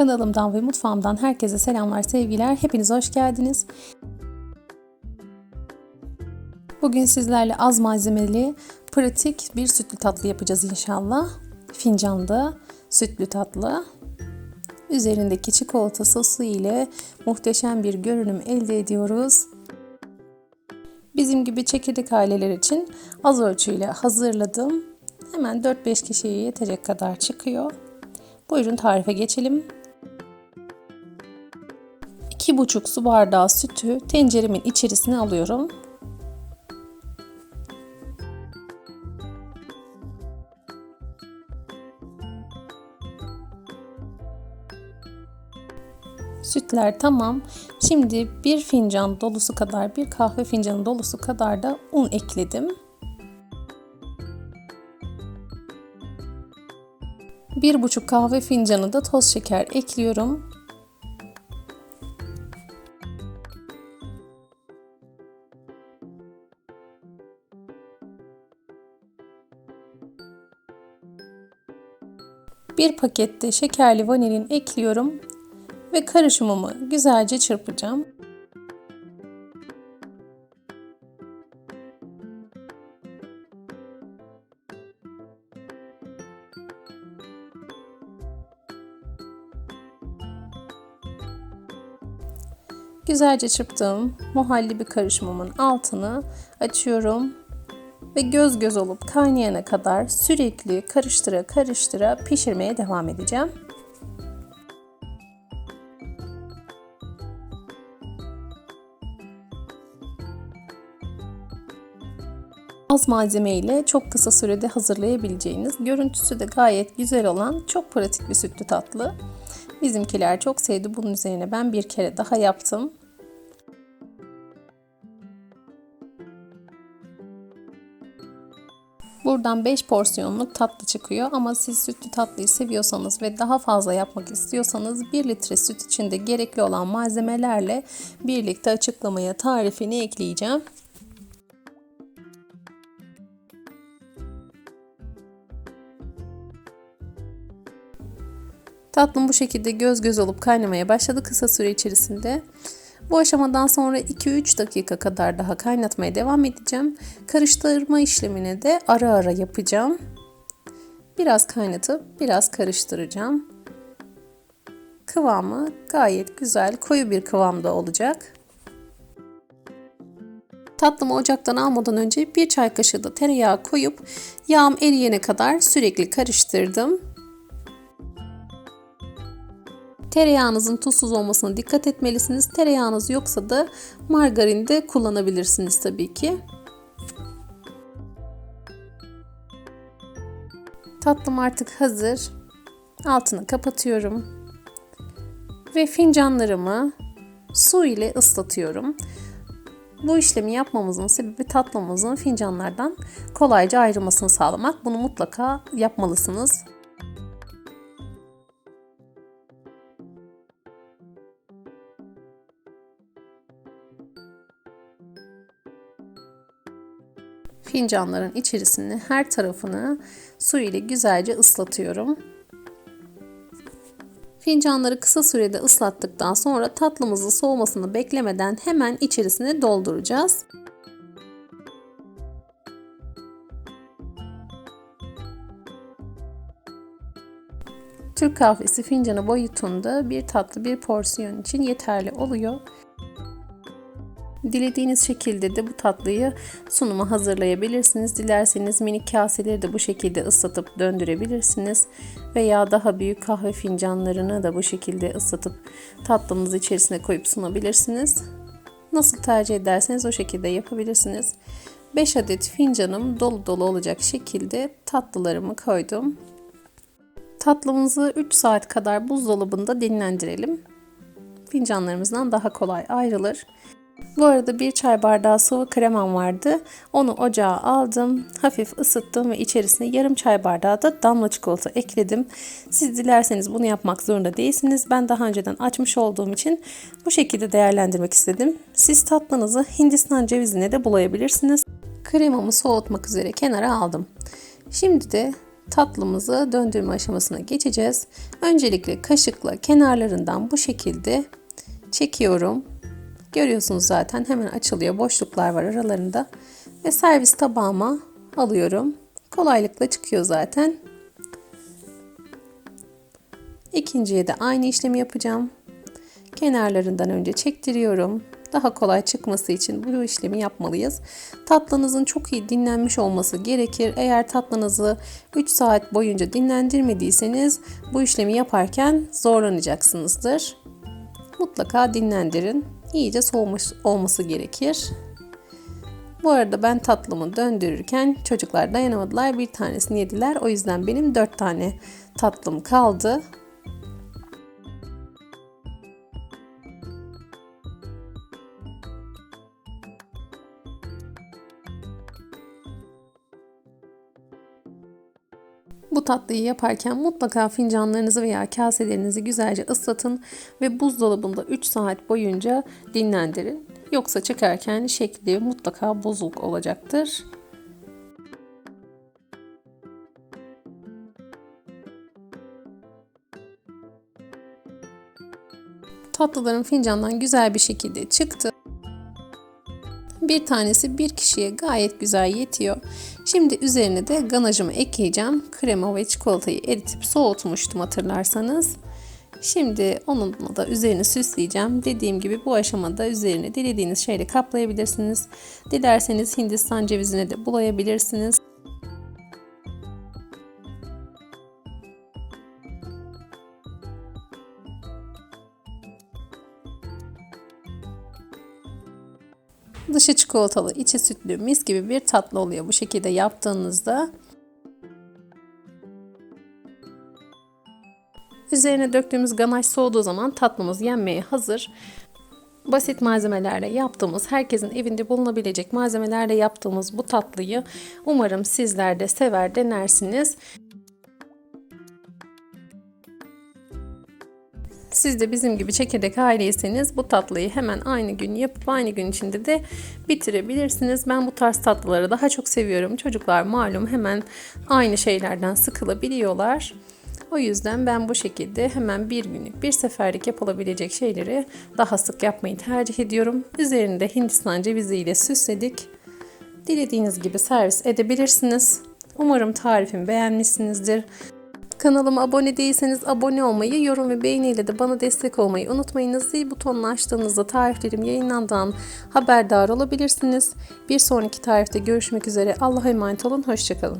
Kanalımdan ve mutfağımdan herkese selamlar, sevgiler. Hepiniz hoş geldiniz. Bugün sizlerle az malzemeli, pratik bir sütlü tatlı yapacağız inşallah. Fincanda sütlü tatlı. Üzerindeki çikolata sosu ile muhteşem bir görünüm elde ediyoruz. Bizim gibi çekirdek aileler için az ölçüyle hazırladım. Hemen 4-5 kişiye yetecek kadar çıkıyor. Buyurun tarife geçelim. 2,5 su bardağı sütü tenceremin içerisine alıyorum. Sütler tamam. Şimdi bir fincan dolusu kadar, bir kahve fincanı dolusu kadar da un ekledim. Bir buçuk kahve fincanı da toz şeker ekliyorum. Bir pakette şekerli vanilin ekliyorum ve karışımımı güzelce çırpacağım. Güzelce çırptığım muhallebi karışımımın altını açıyorum ve göz göz olup kaynayana kadar sürekli karıştıra karıştıra pişirmeye devam edeceğim. Az malzeme ile çok kısa sürede hazırlayabileceğiniz, görüntüsü de gayet güzel olan çok pratik bir sütlü tatlı. Bizimkiler çok sevdi. Bunun üzerine ben bir kere daha yaptım. Buradan 5 porsiyonluk tatlı çıkıyor ama siz sütlü tatlıyı seviyorsanız ve daha fazla yapmak istiyorsanız 1 litre süt içinde gerekli olan malzemelerle birlikte açıklamaya tarifini ekleyeceğim. Tatlım bu şekilde göz göz olup kaynamaya başladı kısa süre içerisinde. Bu aşamadan sonra 2-3 dakika kadar daha kaynatmaya devam edeceğim. Karıştırma işlemini de ara ara yapacağım. Biraz kaynatıp biraz karıştıracağım. Kıvamı gayet güzel, koyu bir kıvamda olacak. Tatlımı ocaktan almadan önce bir çay kaşığı da tereyağı koyup yağım eriyene kadar sürekli karıştırdım. Tereyağınızın tuzsuz olmasına dikkat etmelisiniz. Tereyağınız yoksa da margarin de kullanabilirsiniz tabii ki. Tatlım artık hazır. Altını kapatıyorum. Ve fincanlarımı su ile ıslatıyorum. Bu işlemi yapmamızın sebebi tatlımızın fincanlardan kolayca ayrılmasını sağlamak. Bunu mutlaka yapmalısınız. Fincanların içerisini her tarafını su ile güzelce ıslatıyorum. Fincanları kısa sürede ıslattıktan sonra tatlımızın soğumasını beklemeden hemen içerisine dolduracağız. Türk kahvesi fincanı boyutunda bir tatlı bir porsiyon için yeterli oluyor. Dilediğiniz şekilde de bu tatlıyı sunuma hazırlayabilirsiniz. Dilerseniz minik kaseleri de bu şekilde ıslatıp döndürebilirsiniz. Veya daha büyük kahve fincanlarını da bu şekilde ıslatıp tatlınız içerisine koyup sunabilirsiniz. Nasıl tercih ederseniz o şekilde yapabilirsiniz. 5 adet fincanım dolu dolu olacak şekilde tatlılarımı koydum. Tatlımızı 3 saat kadar buzdolabında dinlendirelim. Fincanlarımızdan daha kolay ayrılır. Bu arada bir çay bardağı sıvı kremam vardı. Onu ocağa aldım. Hafif ısıttım ve içerisine yarım çay bardağı da damla çikolata ekledim. Siz dilerseniz bunu yapmak zorunda değilsiniz. Ben daha önceden açmış olduğum için bu şekilde değerlendirmek istedim. Siz tatlınızı Hindistan cevizine de bulayabilirsiniz. Kremamı soğutmak üzere kenara aldım. Şimdi de tatlımızı döndürme aşamasına geçeceğiz. Öncelikle kaşıkla kenarlarından bu şekilde çekiyorum. Görüyorsunuz zaten hemen açılıyor. Boşluklar var aralarında. Ve servis tabağıma alıyorum. Kolaylıkla çıkıyor zaten. İkinciye de aynı işlemi yapacağım. Kenarlarından önce çektiriyorum. Daha kolay çıkması için bu işlemi yapmalıyız. Tatlınızın çok iyi dinlenmiş olması gerekir. Eğer tatlınızı 3 saat boyunca dinlendirmediyseniz bu işlemi yaparken zorlanacaksınızdır. Mutlaka dinlendirin. İyice soğumuş olması gerekir. Bu arada ben tatlımı döndürürken çocuklar dayanamadılar. Bir tanesini yediler. O yüzden benim 4 tane tatlım kaldı. Bu tatlıyı yaparken mutlaka fincanlarınızı veya kaselerinizi güzelce ıslatın ve buzdolabında 3 saat boyunca dinlendirin. Yoksa çıkarken şekli mutlaka bozuk olacaktır. Tatlıların fincandan güzel bir şekilde çıktı. Bir tanesi bir kişiye gayet güzel yetiyor. Şimdi üzerine de ganajımı ekleyeceğim. Krema ve çikolatayı eritip soğutmuştum hatırlarsanız. Şimdi onunla da üzerini süsleyeceğim. Dediğim gibi bu aşamada üzerine dilediğiniz şeyle kaplayabilirsiniz. Dilerseniz Hindistan cevizine de bulayabilirsiniz. Dışı çikolatalı, içi sütlü, mis gibi bir tatlı oluyor bu şekilde yaptığınızda. Üzerine döktüğümüz ganaj soğuduğu zaman tatlımız yenmeye hazır. Basit malzemelerle yaptığımız, herkesin evinde bulunabilecek malzemelerle yaptığımız bu tatlıyı umarım sizler de sever denersiniz. Siz de bizim gibi çekirdek aileyseniz bu tatlıyı hemen aynı gün yapıp aynı gün içinde de bitirebilirsiniz. Ben bu tarz tatlıları daha çok seviyorum. Çocuklar malum hemen aynı şeylerden sıkılabiliyorlar. O yüzden ben bu şekilde hemen bir günlük bir seferlik yapılabilecek şeyleri daha sık yapmayı tercih ediyorum. Üzerinde Hindistan cevizi ile süsledik. Dilediğiniz gibi servis edebilirsiniz. Umarım tarifimi beğenmişsinizdir. Kanalıma abone değilseniz abone olmayı, yorum ve beğeniyle de bana destek olmayı unutmayınız. Zil butonunu açtığınızda tariflerim yayınlandığından haberdar olabilirsiniz. Bir sonraki tarifte görüşmek üzere. Allah'a emanet olun. Hoşçakalın.